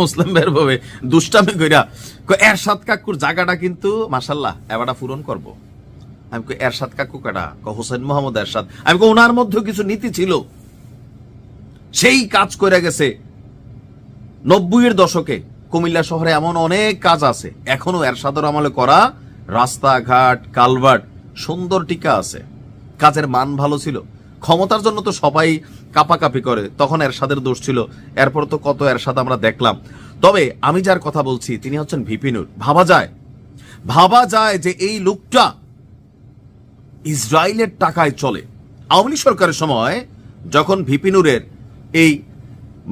মুসলিম বের ভাবে দুষ্টামি কইরা কই এরশাদ কাকুর জায়গাটা কিন্তু মাসাল্লাহ এবারটা পূরণ করব। আমি কই, এরশাদ কাকু কাটা ক হোসেন মোহাম্মদ এরশাদ। আমি কই ওনার মধ্যে কিছু নীতি ছিল। সেই কাজ করে গেছে। নব্বইয়ের দশকে কুমিল্লা শহরে এমন অনেক কাজ আছে। এখনও এরশাদর আমলে করা রাস্তাঘাট, কালভার্ট সুন্দর টিকা আছে। কাজের মান ভালো ছিল। ক্ষমতার জন্য তো সবাই কাপাকাপি করে, তখন এরশাদের দোষ ছিল। এরপর তো কত এরশাদ আমরা দেখলাম। তবে আমি যার কথা বলছি, তিনি হচ্ছেন ভিপিনুর ভাবা যায়। ভাবা যায় যে এই লোকটা ইসরায়েলের টাকায় চলে। আওয়ামী সরকারের সময় যখন ভিপিনুরের এই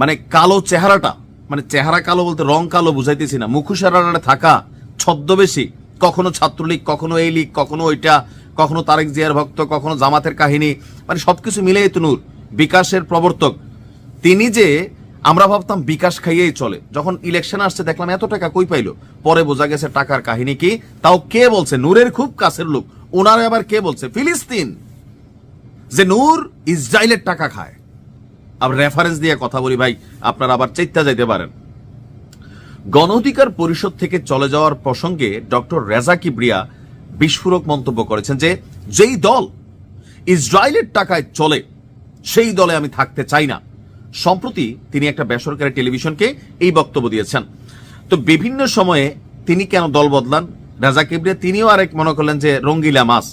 মানে কালো চেহারাটা মানে চেহারা কালো বলতে রং কালো বুঝাইতেছি না মুখোশারাটা থাকা ছদ্মবেশী, কখনো ছাত্রলীগ, কখনো এই লীগ, কখনো ওইটা কখনো তারেক জিয়ার ভক্ত, কখনো জামাতের কাহিনী মানে সবকিছু মিলে তনুর বিকাশের প্রবর্তক। তিনি যে, আমরা ভাবতাম বিকাশ খাইয়েই চলে। যখন ইলেকশন আসছে, দেখলাম এত টাকা কই পাইলো? পরে বোঝা গেছে টাকার কাহিনী কি? তাও কে বলছে? নূরের খুব কাছের লোক। ওনারে আবার কে বলছে? ফিলিস্তিন। যে নূর ইসরায়েলের টাকা খায়। আবার রেফারেন্স দিয়ে কথা বলি ভাই, আপনারা আবার চেষ্টা যাইতে পারেন। গণ অধিকার পরিষদ থেকে চলে যাওয়ার প্রসঙ্গে ডক্টর রেজা কিবরিয়া বিস্ফোরক মন্তব্য করেছেন যে, যেই দল ইসরায়েলের টাকায় চলে, সেই দলে আমি থাকতে চাই না। সম্প্রতি তিনি একটা বেসরকারি টেলিভিশনকে এই বক্তব্য দিয়েছেন। তো বিভিন্ন সময়ে তিনি কেন দল বদলান? রাজা কিবরিয়া, তিনিও আরেক মনে করলেন যে, রঙ্গিলা মাস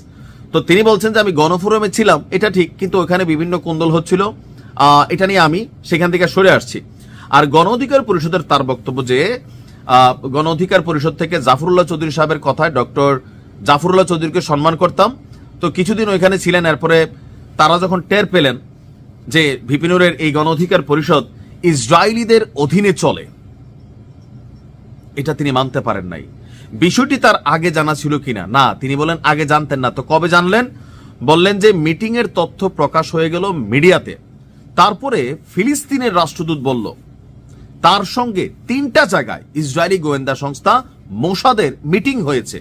তো তিনি বলছেন যে, আমি গণফোরামে ছিলাম, এটা ঠিক, কিন্তু ওখানে বিভিন্ন কোন্দল হচ্ছিল এটা নিয়ে আমি সেখান থেকে সরে আসছি। আর গণ অধিকার পরিষদের তার বক্তব্য যে গণ অধিকার পরিষদ থেকে জাফরুল্লাহ চৌধুরী সাহেবের কথায় ডক্টর জাফরুল্লাহ চৌধুরীকে সম্মান করতাম। তো কিছুদিন ওইখানে ছিলেন, এরপরে তারা যখন টের পেলেন যে ভিপিনুরের এই গণ অধিকার পরিষদ ইসরায়েলিদের অধীনে চলে, এটা তিনি মানতে পারেন নাই। বিষয়টি তার আগে জানা ছিল কিনা? না, তিনি বলেন, আগে জানতেন না। তো কবে জানলেন? বললেন যে মিটিং এর তথ্য প্রকাশ হয়ে গেল মিডিয়াতে। তারপরে ফিলিস্তিনের রাষ্ট্রদূত বলল, তার সঙ্গে তিনটা জায়গায় ইসরায়েলি গোয়েন্দা সংস্থা মোসাদের মিটিং হয়েছে।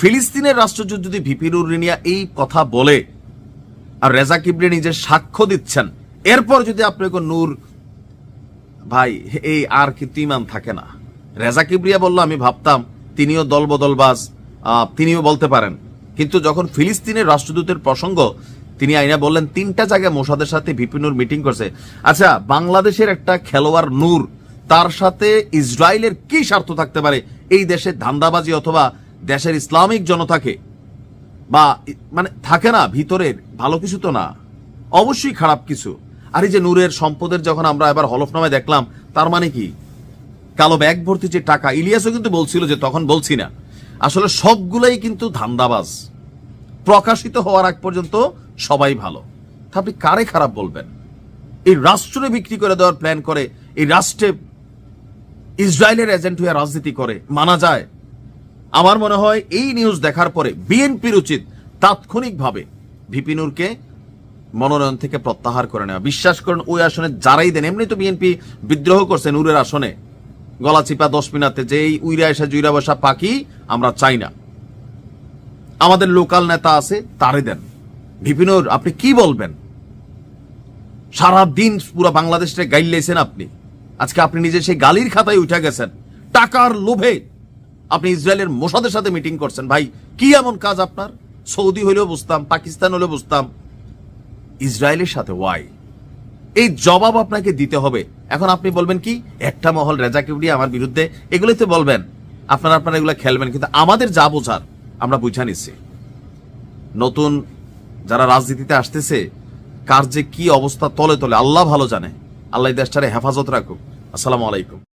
ফিলিস্তিনের রাষ্ট্রদূত যদি ভিপিনুর রিনিয়া এই কথা বলে আর রেজা কিবরি নিজে সাক্ষ্য দিচ্ছেন, এরপর যদি আপনাকে নূর, ভাই, এই আর কিন্তু ইমান থাকে না। রেজা কিবরিয়া বলল, আমি ভাবতাম তিনিও দলবদলবাজ তিনিও বলতে পারেন। কিন্তু যখন ফিলিস্তিনের রাষ্ট্রদূতের প্রসঙ্গ, তিনি আইনা বললেন, তিনটা জায়গায় মোসাদের সাথে ভিপিনুর মিটিং করছে। আচ্ছা বাংলাদেশের একটা খেলোয়াড় নূর, তার সাথে ইসরায়েলের কি স্বার্থ থাকতে পারে? এই দেশে ধান্দাবাজি অথবা দেশের ইসলামিক জনতাকে বা মানে থাকে না, ভিতরের, ভালো কিছু তো না। অবশ্যই খারাপ কিছু। আর এই যে নূরের সম্পদের যখন আমরা এবার হলফনামায় দেখলাম, তার মানে কি? কালো ব্যাগ ভর্তি যে টাকা, ইলিয়াসও কিন্তু বলছিল যে তখন বলছি না। আসলে সবগুলাই কিন্তু ধান্দাবাজ। প্রকাশিত হওয়ার আগ পর্যন্ত সবাই ভালো। তা আপনি কারে খারাপ বলবেন? এই রাষ্ট্রে বিক্রি করে দেওয়ার প্ল্যান করে, এই রাষ্ট্রে ইসরায়েলের এজেন্ট হয়ে রাজনীতি করে, মানা যায়। আমার মনে হয় এই নিউজ দেখার পরে বিএনপির উচিত তাৎক্ষণিকভাবে ভিপিনুরকে মনোনয়ন থেকে প্রত্যাহার করে নেওয়া। বিশ্বাস করেন, ওই আসনে যারাই দেন, এমনি তো বিএনপি বিদ্রোহ করছে নূরের আসনে। গলা চিপা দশ মিনাতে যে এই উইরা এসা জুইরা বসা পাখি আমরা চাই না। আমাদের লোকাল নেতা আছে, তারে দেন। ভিপিনুর আপনি কি বলবেন? সারা দিন পুরো বাংলাদেশটা গাইলেছেন আপনি। আজকে আপনি নিজে সেই গালির খাতায় উঠে গেছেন। টাকার লোভে আপনি ইসরায়েলের মোসাদের সাথে মিটিং করছেন। ভাই, কি এমন কাজ আপনার? সৌদি হইলেও বুঝতাম, পাকিস্তান হলেও বুঝতাম। ইসরায়েলের সাথে ওয়াই এই জবাব আপনাকে দিতে হবে। এখন আপনি বলবেন কি, একটা মহল রেজা কিবরি আমার বিরুদ্ধে, এগুলোই তো বলবেন। আপনারা আপনারা এগুলো খেলবেন, কিন্তু আমাদের যা বোঝার, আমরা বুঝা নিচ্ছি। নতুন যারা রাজনীতিতে আসতেছে, কার যে কি অবস্থা তলে তলে, আল্লাহ ভালো জানে। আল্লাহ দেশটারে হেফাজত রাখুক। আসসালামু আলাইকুম।